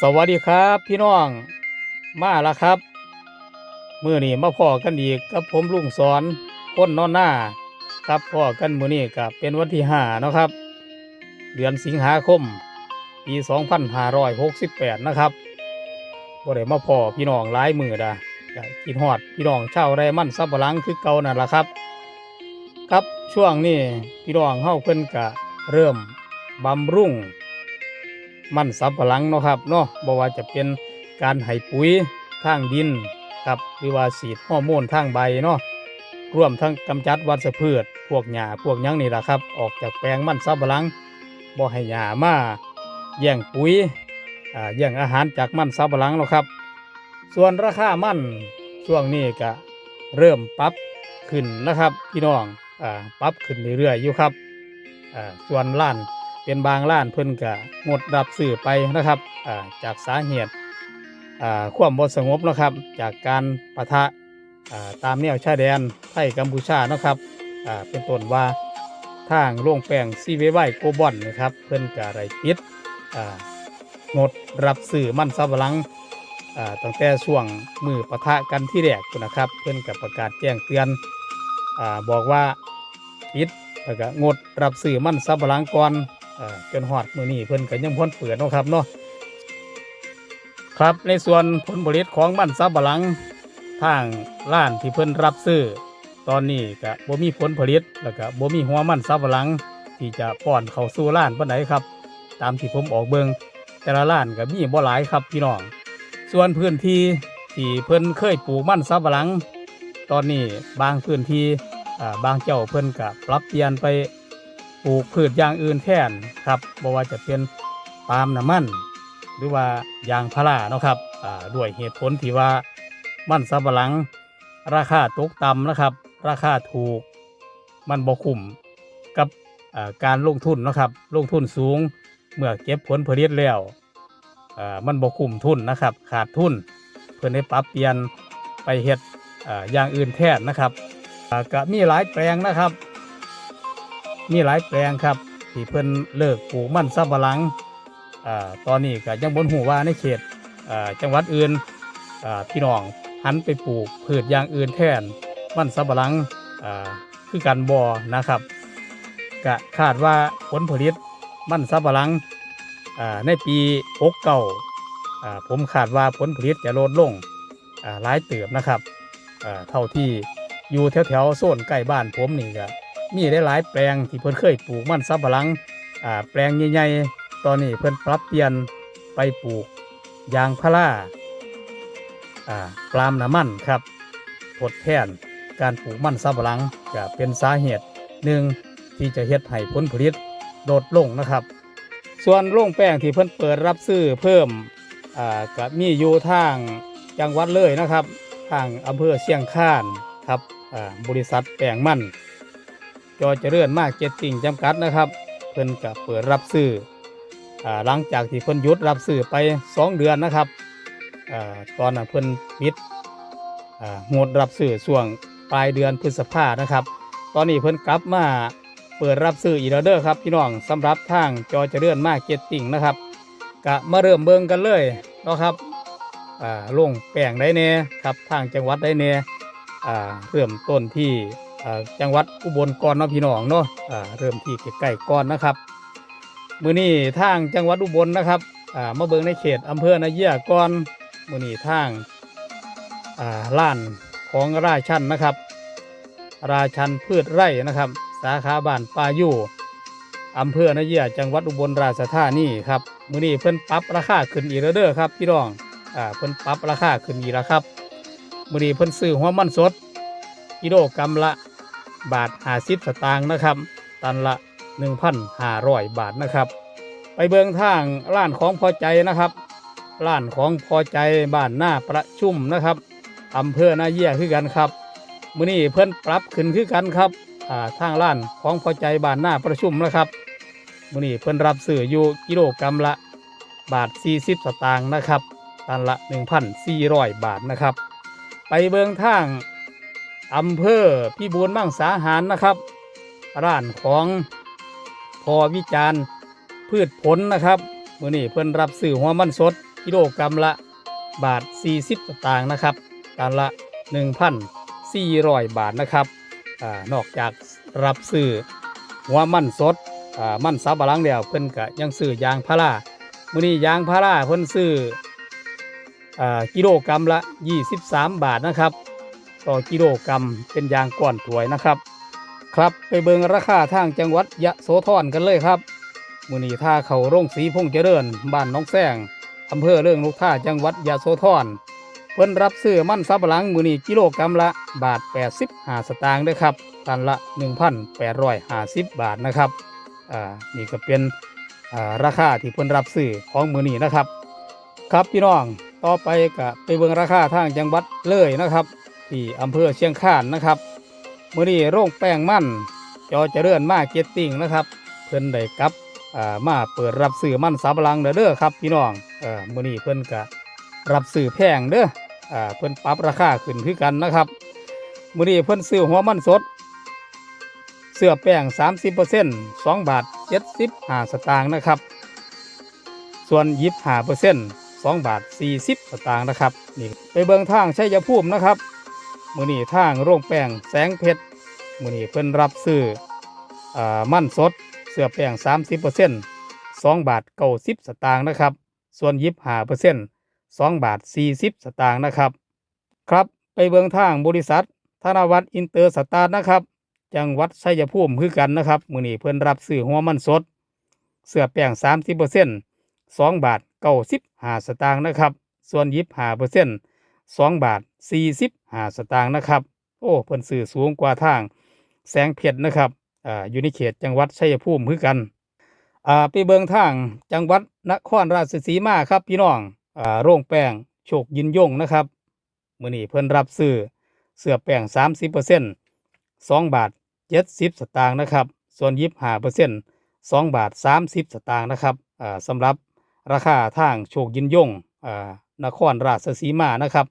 สวัสดีครับพี่น้องมาแล้วครับมื่อนี้มาพ่อกันอีกกับผมลุงสอนพ้นนอนหน้า ครับพ่อกันมื่อนี้กับเป็นวันที่ห้านะครับ เดือนสิงหาคม ปีสองพันห้าร้อยหกสิบแปดนะครับบ่ได้มาพ่อพี่น้องหลายมือดะก็กินฮอดพี่น้องเช่าวไรมั่นซับปะหลังคือเก่านั่นแหละครับ ครับช่วงนี้พี่น้องเฮาเพิ่นกะเริ่มบำรุง มันสับปะหลังเนาะครับเนาะบ่ว่าจะเป็นการให้ปุ๋ยทางดินครับหรือว่าฉีดฮอร์โมนทางใบเนาะรวมทั้งกำจัดวัชพืช พวกหญ้าพวกยังนี่แหละครับ ออกจากแปลงมันสับปะหลังบ่ให้หญ้ามาแย่งปุ๋ยอ่าแย่งอาหารจากมันสับปะหลังเนาะครับ ส่วนราคามันช่วงนี้ก็เริ่มปรับขึ้นนะครับ พี่น้องอ่าปรับขึ้นเรื่อยๆอยู่ครับอ่าส่วนล้าน เป็นบางร้านเพิ่นก็งดรับซื้อไปนะครับจากสาเหตุอ่าความบ่สงบนะครับ จากการปะทะาตามแนวชายแดนไทยกัมพูชานะครับเป็นต้นว่าทางโรงแป้งซีเวไวโกบอนนะครับ เพิ่นก็ได้ปิดงดรับซื้อมั่นสำปะหลังตั้งแต่ช่วงมือปะทะกันที่แรกนะครับ เพิ่อนก็ประกาศแจ้งเตือนอบอกว่าปิดแล้วก็งดรับซื้อมั่นสำปะหลังก่อน จนฮอดมือนี้เพิ่นก็ยังพ้นเปิดเนะครับเนาะครับในส่วนผลผลิตของมันซับปะหลังทางร้านที่เพิ่นรับซื้อ ตอนนี้ก็บ่มีผลผลิตแล้วก็บ่มีหัวมันซับปะหลัง ที่จะป้อนเข้าสู่ร้านปานใดครับ ตามที่ผมออกเบิงแต่ละร้านก็มีบ่หลายครับพี่น้อง ส่วนพื้นที่ที่เพิ่นเคยปลูกมันซับปะหลัง ตอนนี้บางพื้นที่อ่าบางเจ้าเพิ่นก็ปรับเปลี่ยนไป ปลูกพืชอย่างอื่นแทนครับบ่ว่าจะเป็นปาล์มน้ำมัน หรือว่ายางพาราเนาะครับด้วยเหตุผลที่ว่ามันสำปะหลัง ราคาตกต่ำนะครับ ราคาถูกมันบ่คุ้มกับการลงทุนนะครับ ลงทุนสูงเมื่อเก็บผลผลิตแล้วมันบ่คุ้มทุนนะครับ ขาดทุน เพื่อได้ปรับเปลี่ยนไปเฮ็ดอย่างอื่นแทนนะครับก็มีหลายแปลงนะครับ มีหลายแปลงครับ ที่เพิ่นเลิกปลูกมันซับปะหลังอ่าตอนนี้ก็ยังบนหูว่าในเขตอ่าจังหวัดอื่นอ่าพี่น้องหันไปปลูกพืชอย่างอื่นแทนมันซับปะหลังอ่าคือการบอนะครับก็คาดว่าผลผลิตมันซับปะหลังอ่าในปี6เก่าอ่าผมคาดว่าผลผลิตจะลดลงอ่าหลายเติบนะครับอ่าเท่าที่อยู่แถวๆโซนใกล้บ้านผมนี่ก็ มีได้หลายแปลงที่เพิ่นเคยปลูกมันซับปะหลังอ่าแปลงใหญ่ๆ ตอนนี้เพิ่นปรับเปลี่ยนไปปลูกยางพาราอ่าปล์มน้ำมันครับทดแทนการปลูกมันซับปะหลังก็เป็นสาเหตุหนึ่งที่จะเฮ็ดให้ผลผลิตลดลงนะครับ ส่วนโรงแป้งที่เพิ่นเปิดรับซื้อเพิ่มอ่าก็มีอยู่ทางจังหวัดเลยนะครับ ทางอำเภอเชียงคานครับบริษัทแป้งมัน จอเจริญมากเจ็ดติ่งจำกัดนะครับ เพิ่นก็เปิดรับซื้ออหลังจากที่เพิ่นยุดรับซื้อไป 2 เดือนนะครับอตอนนั้นเพิ่นปิดอ่างดรับซื้อช่วงปลายเดือนพฤษภานะครับ ตอนนี้เพิ่นกลับมาเปิดรับซื้ออีกแล้วเด้อครับพี่น้องสำหรับทางจอเจริญมากเจ็ดติ่งนะครับกะมาเริ่มเบิ่งกันเลยเนาะครับลงแป้งได้แน่ครับทางจังหวัดได้แน่เริ่มต้นที่ จังหวัดอุบลก่อนเนาะพี่น้องเนาะเริ่มที่ใกล้ๆก่อนนะครับ มือนี้ทางจังหวัดอุบลนะครับมาเบิงในเขตอำเภอนาเยียก่อนมือนี้ทางล้านของราชันนะครับ ราชันพืชไร่นะครับ สาขาบ้านปายู่อำเภอนาเยียจังหวัดอุบลราชธานีครับมือนี้เพิ่นปรับราคาขึ้นอีกแล้วเด้อครับพี่น้องอ่าเพิ่นปรับราคาขึ้นอีกแล้วครับมือนี้เพิ่นซื้อหัวมันสดกิโลกรัมละ บาทหาสิบสตางค์นะครับ ตันละหนึ่งพันห้าร้อยบาทนะครับ ไปเบิงทางร้านของพอใจนะครับร้านของพอใจบ้านหน้าประชุมนะครับอำเภอนาเยี่ยคือกันครับมื้อนี้เพิ่นปรับขึ้นคือกันครับอ่าทางร้านของพอใจบ้านหน้าประชุมนะครับมื้อนี้เพิ่นรับซื้ออยู่กิโลกรัมละบาท 40 สตางค์นะครับ ตันละ 1,400 บาทนะครับ ไปเบิงทาง อำเภอพิบูลมังสาหารนะครับ ร้านของพอวิจารณ์พืชผลนะครับมื่อนี้เพิ่นรับซื้อหัวมันสดกิโลกรัมละบาท 40สตางค์นะครับตันละ 1,400 บาทนะครับอนอกจากรับซื้อหัวมันสดมันสับปะลังแล้วเพิ่นก็ยังซื้อยางพารามือนี้ยางพาราเพิ่นซื้ออกิโลกรัมละ 23 บาทนะครับ ต่อกิโลกรัมเป็นยางก้อนถวยนะครับ ครับไปเบิงราคาทางจังหวัดยะโสธรกันเลยครับมือนี้ท่าเขาโรงสีพงเจริญบ้านหน้องแซงอำเภอเรื่องลูกท่าจังหวัดยะโสธรเพิ่นรับซื้อมั่นสับหลังมือนี้กิโลกรัมละบาท 85 สตางค์ด้วยครับตันละ 1,850 บาทนะครับอ่านี่ก็เป็นอ่าราคาที่เพิ่นรับซื้อของมือนี้นะครับ ครับพี่น้องต่อไปก็ไปเบิ่งราคาทางจังหวัดเลยนะครับ ที่อำเภอเชียงคานนะครับมื้อนี้โรงแป้งมันจอเจริญมาเก็ตติ้งนะครับ เพิ่นได้กับมาเปิดรับซื้อมันสำปะหลังเด้อเด้อครับพี่น้องเออมื้อนี้เพิ่นก็รับซื้อแพงเด้ออ่าเพิ่นปรับราคาขึ้นคือกันนะครับมื้อนี้เพิ่นซื้อหัวมันสด เสื้อแป้ง 30% 2 บาท 75 สตางค์นะครับ ส่วนยิบหาเปอร์เซ็นต์สองบาทสี่สิบสตางค์นะครับนี่ไปเบิงทางชัยภูมินะครับ มือนี่ทางโรงแป้งแสงเพชรมือนี่เพิ่นรับซื้ออมันสดเสื้อแป้งสามสิบเปอร์เซ็นต์สองบาทเก้าสิบสตางค์นะครับ ส่วนยิบหาเปอร์เซ็นต์สองบาทสี่สิบสตางค์นะครับ ครับไปเบิงทางบริษัท ธนวัฒน์อินเตอร์สตาร์นะครับ จังหวัดชัยภูมิคือกันนะครับ มือนี่เพิ่นรับซื้อหัวมันสด เสื้อแป้งสามสิบเปอร์เซ็นต์สองบาทเก้าสิบห้าสตางค์นะครับ ส่วนยิบห้าเปอร์เซ็นต์ สองบาทสี่สิบห้าสตางค์นะครับ โอ้เพิ่นซื้อสูงกว่าทาง แสงเพชรนะครับอ่าอยู่ในเขตจังหวัดชัยภูมิคือกันอ่าไปเบิงทางจังหวัดนครราชสีมาครับ พี่น้องอ่าโรงแป้งโชคยินยงนะครับมื้อนี้เพิ่นรับซื้อเสื้อแป้งสามสิบเปอร์เซ็นต์สองบาทเจ็ดสิบสตางค์นะครับ ส่วนยิบห้าเปอร์เซ็นต์สองบาทสามสิบสตางค์นะครับอ่าสำหรับราคาทางโชคยินยงอ่า นครราชสีมานะครับ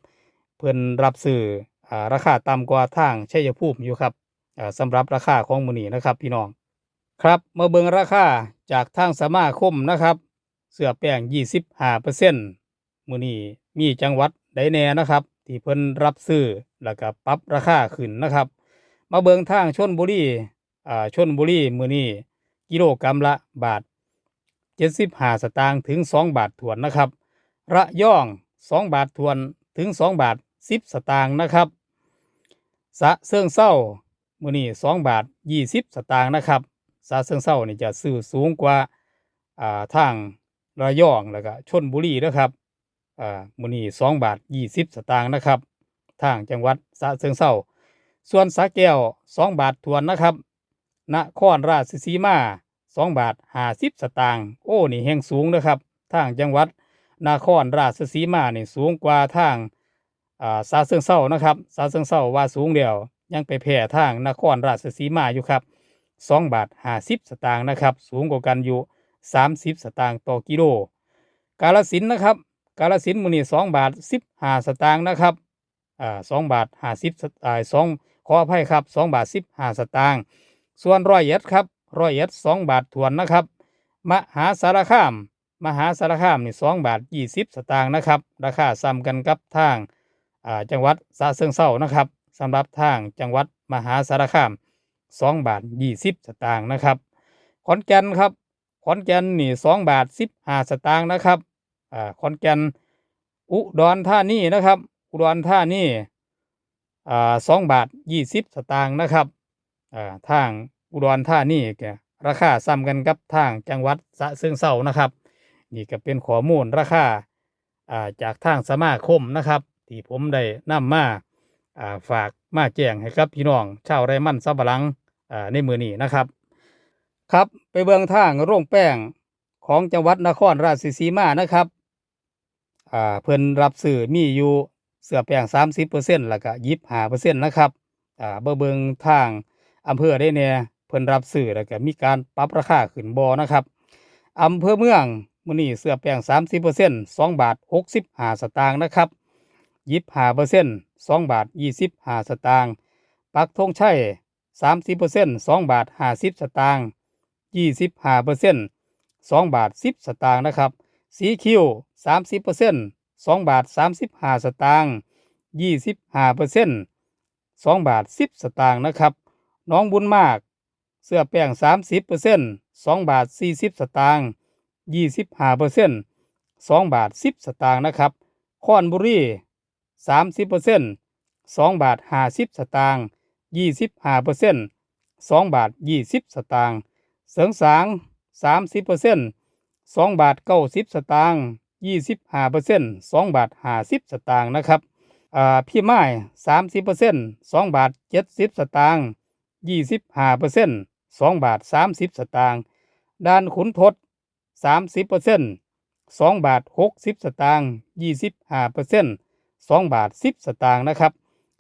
เพิ่นรับซื้ออราคาต่ำกว่าทางชัยภูมิอยู่ครับอ่าสำหรับราคาของมือนี้นะครับ พี่น้องครับมาเบิงราคาจากทางสมาคมนะครับ เสื้อแป้ง25เปอร์เซ็นต์มือนี้มีจังหวัดใดแน่นะครับ ที่เพิ่นรับซื้อแล้วก็ปรับราคาขึ้นนะครับ มาเบิงทางชนบุรีอ่าชนบุรีมือนี้กิโลกรัมละบาท75สตางค์ถึง 2 บาทถวนนะครับ ระย่อง 2 บาทถวนถึง 2 บาท 10 สตางค์นะครับ สะเซิงเศร้ามือนี่2บาท 20 สตางค์นะครับสะเซิงเศร้านี่จะซื้อสูงกว่าอ่าทางระย่องแล้วก็ชนบุรีนะครับอ่ามือนี่2บาท 20 สตางค์นะครับ ทางจังหวัดสะเซิงเศร้าส่วนสาแก้ว 2 บาทถวนนะครับนครราชสีมาสองบาทห้าสิบสตางค์โอ้นี่แห่งสูงนะครับ ทางจังหวัด นครราชสีมานี่สูงกว่าทางอ่าซาเซิงเศร้านะครับซาเซิงเศร้าว่าสูงเดียวยังไปแผ่ทางนครราชสีมาอยู่ครับสองบาทห้าสิบสตางค์นะครับ สูงกว่ากันอยู่สามสิบสตางค์ต่อกิโล กาลสินนะครับ กาลสินมือนี่สองบาทสิบห้าสตางค์นะครับอ่าสองบาทห้าสิบอ่าสองขออภัยครับสองบาทสิบห้าสตางค์ส่วนร้อยเอ็ดครับร้อยเอ็ดสองบาทถวนนะครับ มหาสารคาม มหาสารคามนี่สองบาทยี่สิบสตางค์นะครับ ราคาซ้ำกันกับทางจังหวัดสะเชิงเซานะครับสำหรับทางจังหวัดมหาสารคามสองบาทยี่สิบสตางค์นะครับ ขอนแก่นครับขอนแก่นนี่สองบาทสิบห้าสตางค์นะครับอขอนแก่นอุดรธานีนะครับ อุดรธานีสองบาทยี่สิบสตางค์นะครับทางอุดรธานีแกราคาซ้ำกันกับทางจังหวัดสะเชิงเซานะครับ นี่ก็เป็นข้อมูลราคาอ่าจากทางสมาคมนะครับ ที่ผมได้นำมาอ่าฝากมาแจ้งให้กับพี่น้องชาวไรมันซับะหลังอ่าในมือนี้นะครับ ครับไปเบืองทางโรงแป้งของจังหวัดนครราชสีมานะครับอ่าเพิ่นรับซื้อมีอยู่เสื้อแป้ง30%แล้วก็25%นต์นะครับอ่าเบิ่งเบิงทางอำเภอได้เนี่ยเพิ่นรับซื้อแล้วก็มีการปรับราคาขึ้นบ่นะครับอำเภอเมือง มื้อนี้เสื้อแป้ง30% 2บาท65 สตางค์นะครับ25% 2บาท25 สตางค์ปักธงชัย30% 2บาท50 สตางค์25% 2บาท10 สตางค์นะครับสีคิวสามสิบเปอร์เซ็นต์สองบาทสามสิบห้าสตางค์ยี่สิบห้าเปอร์เซ็นต์สองบาทสิบสตางค์นะครับน้องบุญมาก เสื้อแป้งสามสิบเปอร์เซ็นต์สองบาทสี่สิบสตางค์ ยี่สิบห้าเปอร์เซ็นต์สองบาทสิบสตางค์นะครับคอนบุรีสามสิบเปอร์เซ็นต์สองบาทห้าสิบสตางค์ยี่สิบห้าเปอร์เซ็นต์สองบาทยี่สิบสตางค์เสริงสางสามสิบเปอร์เซ็นต์สองบาทเก้าสิบสตางค์ยี่สิบห้าเปอร์เซ็นต์สองบาทห้าสิบสตางค์นะครับพี่ไม้สามสิบเปอร์เซ็นต์สองบาทเจ็ดสิบสตางค์ยี่สิบห้าเปอร์เซ็นต์สองบาทสามสิบสตางค์ด้านขุนทด สามสิบเปอร์เซ็นต์สองบาทหกสิบสตางค์ยี่สิบห้าเปอร์เซ็นต์สองบาทสิบสตางค์นะครับ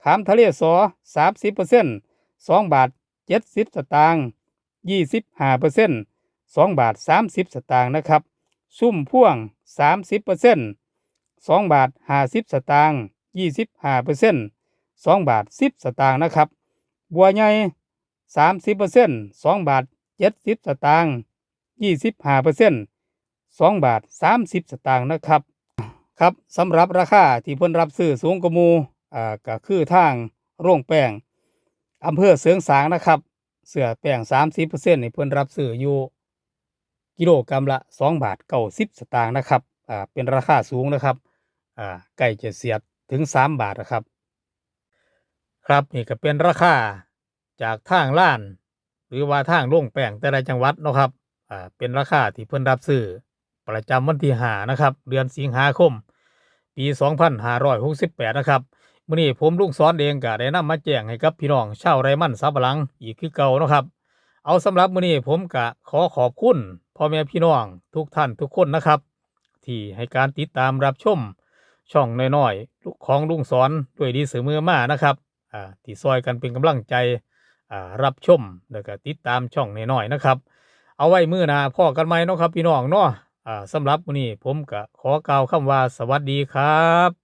ขามทะเลสอสามสิบเปอร์เซ็นต์สองบาทเจ็ดสิบสตางค์ยี่สิบห้าเปอร์เซ็นต์สองบาทสามสิบสตางค์นะครับซุ่มพ่วงสามสิบเปอร์เซ็นต์สองบาทห้าสิบสตางค์ยี่สิบห้าเปอร์เซ็นต์สองบาทสิบสตางค์นะครับ บัวใหญ่สามสิบเปอร์เซ็นต์สองบาทเจ็ดสิบสตางค์ยี่สิบห้าเปอร์เซ็นต์ สองบาทสามสิบสตางค์นะครับครับสำหรับราคาที่เพิ่นรับซื้อสูงกว่าหมูอ่าก็คือทางโรงแป้งอำเภอเสริงสางนะครับ เสือแป้งสามสิบเปอร์เซ็นต์นี่เพิ่นรับซื้ออยู่กิโลกรัมละสองบาทเก้าสิบสตางค์นะครับอ่าเป็นราคาสูงนะครับอ่าใกล้จะเสียดถึงสามบาทนะครับ ครับนี่ก็เป็นราคาจากทางล้าน หรือว่าทางโรงแป้งแต่ละจังหวัดนะครับอ่าเป็นราคาที่เพิ่นรับซื้อ ประจำวันที่หานะครับ เดือนสิงหาคม ปีสองพันห้าร้อยหกสิบแปดนะครับมื่อนี้ผมลุงซ้อนเองก็ได้นำมาแจ้งให้กับพี่น้องชาวไรมันสับหลังอีกคือเก่านะครับ เอาสำหรับมื้อนี้ผมกะขอขอบคุณพ่อแม่พี่น้องทุกท่านทุกคนนะครับ ที่ให้การติดตามรับชมช่องน้อยๆลูกของลุงสอนด้วยดีเสมอมานะครับอ่าที่ซอยกันเป็นกำลังใจอ่ารับชมแล้วก็ติดตามช่องน้อยๆนะครับ เอาไว้มื้อหน้าพ่อกันไหมเนาะครับพี่น้องเนาะ อ่าสำหรับวันนี้ผมก็ขอกล่าวคำว่าสวัสดีครับ